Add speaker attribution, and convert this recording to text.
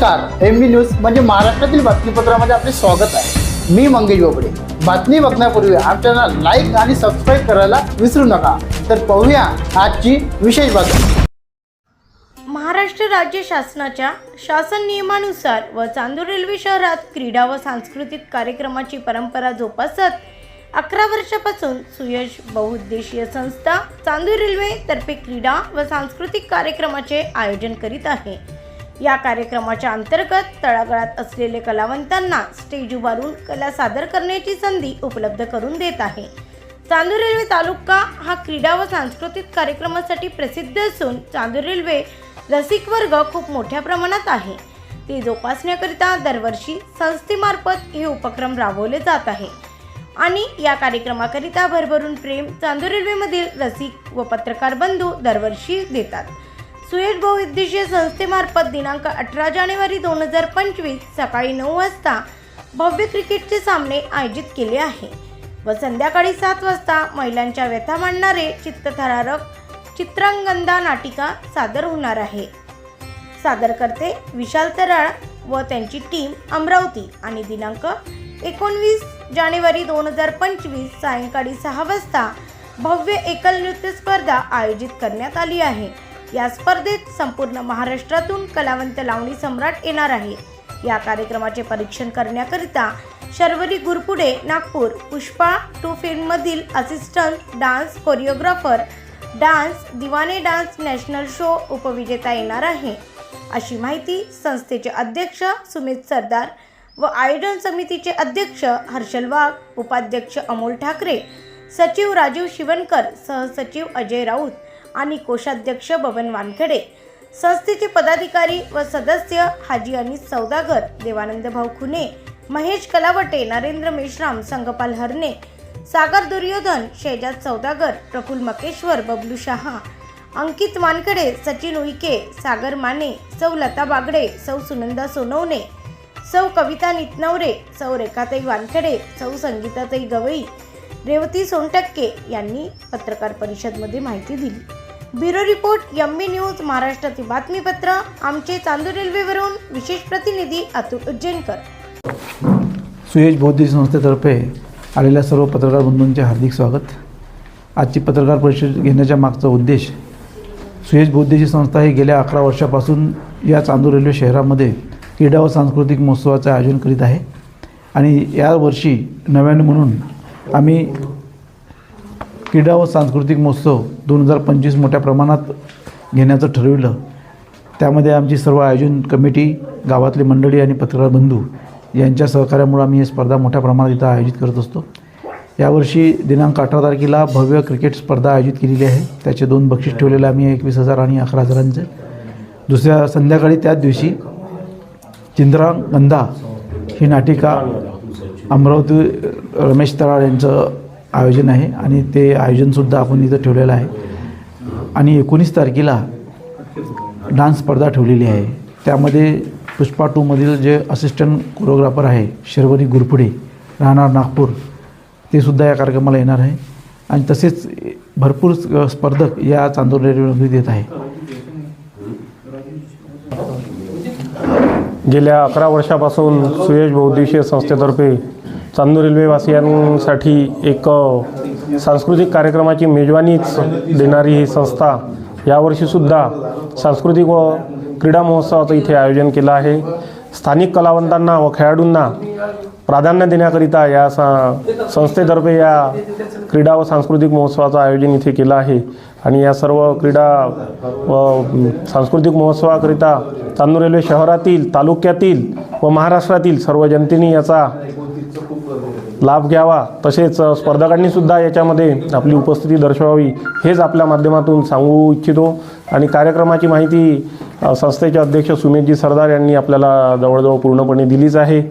Speaker 1: नमस्कार एम बी न्यूज म्हणजे महाराष्ट्रातील बातमीपत्रामध्ये आपले स्वागत आहे. मी मंगेश बोबडे. बातमी बघण्यापूर्वी आमच्या लाईक आणि सबस्क्राईब करायला विसरू नका. तर पाहूया आजची विशेष बातमी.
Speaker 2: महाराष्ट्र राज्य शासनाच्या शासन नियमानुसार व चांदूर रेल्वे शहरात क्रीडा व सांस्कृतिक कार्यक्रमाची परंपरा जोपासत अकरा वर्षापासून सुयश बहुउद्देशीय संस्था चांदूर रेल्वे तर्फे क्रीडा व सांस्कृतिक कार्यक्रमाचे आयोजन करीत आहे. या कार्यक्रमाच्या अंतर्गत तळागाळात असलेले कलावंतांना स्टेज उभारून कला सादर करण्याची संधी उपलब्ध करून देत आहे. चांदूर रेल्वे तालुका हा क्रीडा व सांस्कृतिक कार्यक्रमासाठी प्रसिद्ध असून चांदूर रेल्वे रसिक वर्ग खूप मोठ्या प्रमाणात आहे. ते जोपासण्याकरिता दरवर्षी संस्थेमार्फत हे उपक्रम राबवले जात आहे. आणि या कार्यक्रमाकरिता भरभरून प्रेम चांदूर रेल्वेमधील रसिक व पत्रकार बंधू दरवर्षी देतात. सुयश बहुउद्देशीय संस्थेमार्फत दिनांक अठरा जानेवारी दोन हजार पंचवीस सकाळी नऊ वाजता भव्य क्रिकेटचे सामने आयोजित केले आहे. व संध्याकाळी सात वाजता महिलांच्या व्यथा मांडणारे चित्तथरारक चित्रांगंदा नाटिका सादर होणार आहे. सादर करते विशाल तराळ व त्यांची टीम अमरावती आणि दिनांक एकोणवीस जानेवारी दोन हजार पंचवीस सायंकाळी सहा वाजता भव्य एकल नृत्य स्पर्धा आयोजित करण्यात आली आहे. या स्पर्धेत संपूर्ण महाराष्ट्रातून कलावंत लावणी सम्राट येणार आहे. या कार्यक्रमाचे परीक्षण करण्याकरिता Sharvari Gurpude Nagpur Pushpa two फिल्ममधील assistant dance choreographer dance Deewane dance national show उपविजेता येणार आहे. अशी माहिती संस्थेचे अध्यक्ष सुमित सरदार व आयोजन समितीचे अध्यक्ष हर्षल वाघ उपाध्यक्ष अमोल ठाकरे सचिव राजीव शिवनकर सहसचिव अजय राऊत आणि कोषाध्यक्ष बबन वानखेडे. संस्थेचे पदाधिकारी व सदस्य हाजी अनिस सौदागर देवानंद भाऊ खुने महेश कलावटे नरेंद्र मेश्राम संगपाल हरणे सागर दुर्योधन शेजाद सौदागर प्रफुल मकेश्वर बबलू शहा अंकित मानकडे सचिन उईके सागर माने सौ लता बागडे सौ सुनंदा सोनवणे सौ कविता नितनवरे सौ रेखाताई वानखेडे सौ संगीताताई गवई रेवती सोनटक्के यांनी पत्रकार परिषदमध्ये माहिती दिली. ब्युरो रिपोर्ट यम्मी न्यूज महाराष्ट्रातील बातमीपत्र आमचे चांदूर रेल्वेवरून विशेष प्रतिनिधी अतुल उज्जैनकर.
Speaker 3: सुयश बौद्धिक संस्थेतर्फे आलेल्या सर्व पत्रकार बंधूंचे हार्दिक स्वागत. आजची पत्रकार परिषद घेण्याच्या मागचा उद्देश सुयश बौद्धिक संस्था ही गेल्या अकरा वर्षापासून या चांदूर रेल्वे शहरामध्ये क्रीडा व सांस्कृतिक महोत्सवाचं आयोजन करीत आहे. आणि यावर्षी नव्याने म्हणून आम्ही क्रीडा व सांस्कृतिक महोत्सव दोन हजार पंचवीस मोठ्या प्रमाणात घेण्याचं ठरविलं. त्यामध्ये आमची सर्व आयोजन कमिटी गावातले मंडळी आणि पत्रकार बंधू यांच्या सहकार्यामुळे आम्ही ही स्पर्धा मोठ्या प्रमाणात इथं आयोजित करत असतो. यावर्षी दिनांक अठरा तारखेला भव्य क्रिकेट स्पर्धा आयोजित केलेली आहे. त्याचे दोन बक्षीस ठेवलेले आम्ही एकवीस हजार आणि अकरा हजारांचे. दुसऱ्या संध्याकाळी त्याच दिवशी चिंद्रागंधा ही नाटिका अमरावती रमेश तराळ यांचं आयोजन आहे आणि ते आयोजनसुद्धा आपण इथं ठेवलेलं आहे. आणि एकोणीस तारखेला डान्स स्पर्धा ठेवलेली आहे. त्यामध्ये पुष्पा टूमधील जे असिस्टंट कोरिओग्राफर आहे शर्वरी गुरपुडे राहणार नागपूर ते सुद्धा या कार्यक्रमाला येणार आहे. आणि तसेच भरपूर स्पर्धक या चांदोर रेल्वेमध्ये येत आहे.
Speaker 4: गेल्या अकरा वर्षापासून सुयश बहुउद्देशीय संस्थेतर्फे चांदूर रेल्वेवासियांसाठी एक सांस्कृतिक कार्यक्रमाची मेजवानीच देणारी ही संस्था यावर्षीसुद्धा सांस्कृतिक व क्रीडा महोत्सवाचं इथे आयोजन केलं आहे. स्थानिक कलावंतांना व खेळाडूंना प्राधान्य देण्याकरिता या सा संस्थेतर्फे या क्रीडा व सांस्कृतिक महोत्सवाचं आयोजन इथे केलं आहे. आणि या सर्व क्रीडा व सांस्कृतिक महोत्सवाकरिता चांदूर रेल्वे शहरातील तालुक्यातील व महाराष्ट्रातील सर्व जनतेने याचा लाभ घ्यावा. तसेच स्पर्धकांनी सुद्धा याच्यामध्ये आपली उपस्थिती दर्शवावी हेच आपल्या माध्यमातून सांगू इच्छितो. आणि कार्यक्रमाची माहिती संस्थेचे अध्यक्ष सुमेशजी सरदार यांनी आपल्याला जवळजवळ पूर्णपणे दिलीच आहे.